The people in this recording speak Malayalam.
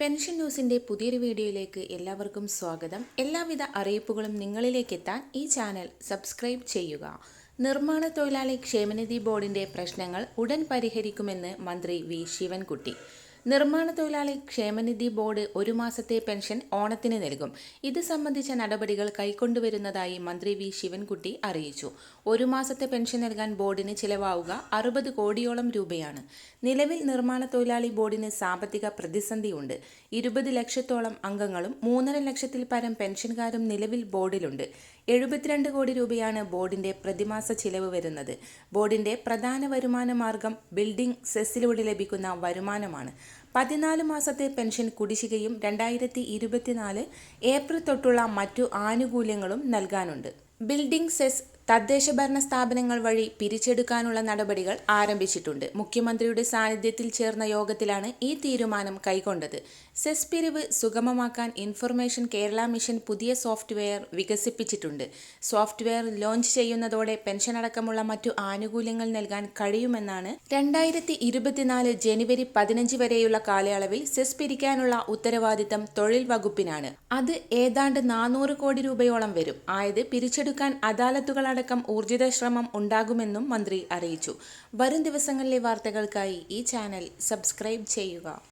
പെൻഷൻ ന്യൂസിന്റെ പുതിയൊരു വീഡിയോയിലേക്ക് എല്ലാവർക്കും സ്വാഗതം. എല്ലാവിധ അറിയിപ്പുകളും നിങ്ങളിലേക്ക് എത്താൻ ഈ ചാനൽ സബ്സ്ക്രൈബ് ചെയ്യുക. നിർമ്മാണ തൊഴിലാളി ക്ഷേമനിധി ബോർഡിന്റെ പ്രശ്നങ്ങൾ ഉടൻ പരിഹരിക്കുമെന്ന് മന്ത്രി വി. ശിവൻകുട്ടി. നിർമ്മാണ തൊഴിലാളി ക്ഷേമനിധി ബോർഡ് ഒരു മാസത്തെ പെൻഷൻ ഓണത്തിന് നൽകും. ഇത് സംബന്ധിച്ച നടപടികൾ കൈക്കൊണ്ടുവരുന്നതായി മന്ത്രി വി ശിവൻകുട്ടി അറിയിച്ചു. ഒരു മാസത്തെ പെൻഷൻ നൽകാൻ ബോർഡിന് ചിലവാവുക അറുപത് കോടിയോളം രൂപയാണ്. നിലവിൽ നിർമ്മാണ തൊഴിലാളി ബോർഡിന് സാമ്പത്തിക പ്രതിസന്ധിയുണ്ട്. ഇരുപത് ലക്ഷത്തോളം അംഗങ്ങളും മൂന്നര ലക്ഷത്തിൽ പരം പെൻഷൻകാരും നിലവിൽ ബോർഡിലുണ്ട്. എഴുപത്തിരണ്ട് കോടി രൂപയാണ് ബോർഡിന്റെ പ്രതിമാസ ചിലവ് വരുന്നത്. ബോർഡിന്റെ പ്രധാന വരുമാന മാർഗം ബിൽഡിംഗ് സെസ്സിലൂടെ ലഭിക്കുന്ന വരുമാനമാണ്. പതിനാല് മാസത്തെ പെൻഷൻ കുടിശ്ശികയും രണ്ടായിരത്തി ഇരുപത്തിനാല് ഏപ്രിൽ തൊട്ടുള്ള മറ്റു ആനുകൂല്യങ്ങളും നൽകാനുണ്ട്. ബിൽഡിംഗ് സെസ് തദ്ദേശ ഭരണ സ്ഥാപനങ്ങൾ വഴി പിരിച്ചെടുക്കാനുള്ള നടപടികൾ ആരംഭിച്ചിട്ടുണ്ട്. മുഖ്യമന്ത്രിയുടെ സാന്നിധ്യത്തിൽ ചേർന്ന യോഗത്തിലാണ് ഈ തീരുമാനം കൈക്കൊണ്ടത്. സെസ് പിരിവ് സുഗമമാക്കാൻ ഇൻഫർമേഷൻ കേരള മിഷൻ പുതിയ സോഫ്റ്റ്വെയർ വികസിപ്പിച്ചിട്ടുണ്ട്. സോഫ്റ്റ്വെയർ ലോഞ്ച് ചെയ്യുന്നതോടെ പെൻഷൻ അടക്കമുള്ള മറ്റു ആനുകൂല്യങ്ങൾ നൽകാൻ കഴിയുമെന്നാണ് രണ്ടായിരത്തി ഇരുപത്തിനാല് ജനുവരി പതിനഞ്ച് വരെയുള്ള കാലയളവിൽ സെസ് പിരിക്കാനുള്ള ഉത്തരവാദിത്തം തൊഴിൽ വകുപ്പിനാണ്. അത് ഏതാണ്ട് നാനൂറ് കോടി രൂപയോളം വരും. ആയത് പിരിച്ചെടുക്കാൻ അദാലത്തുകൾ അടക്കം ഊർജിത ശ്രമം ഉണ്ടാകുമെന്നും മന്ത്രി അറിയിച്ചു. വരും ദിവസങ്ങളിലെ വാർത്തകൾക്കായി ഈ ചാനൽ സബ്സ്ക്രൈബ് ചെയ്യുക.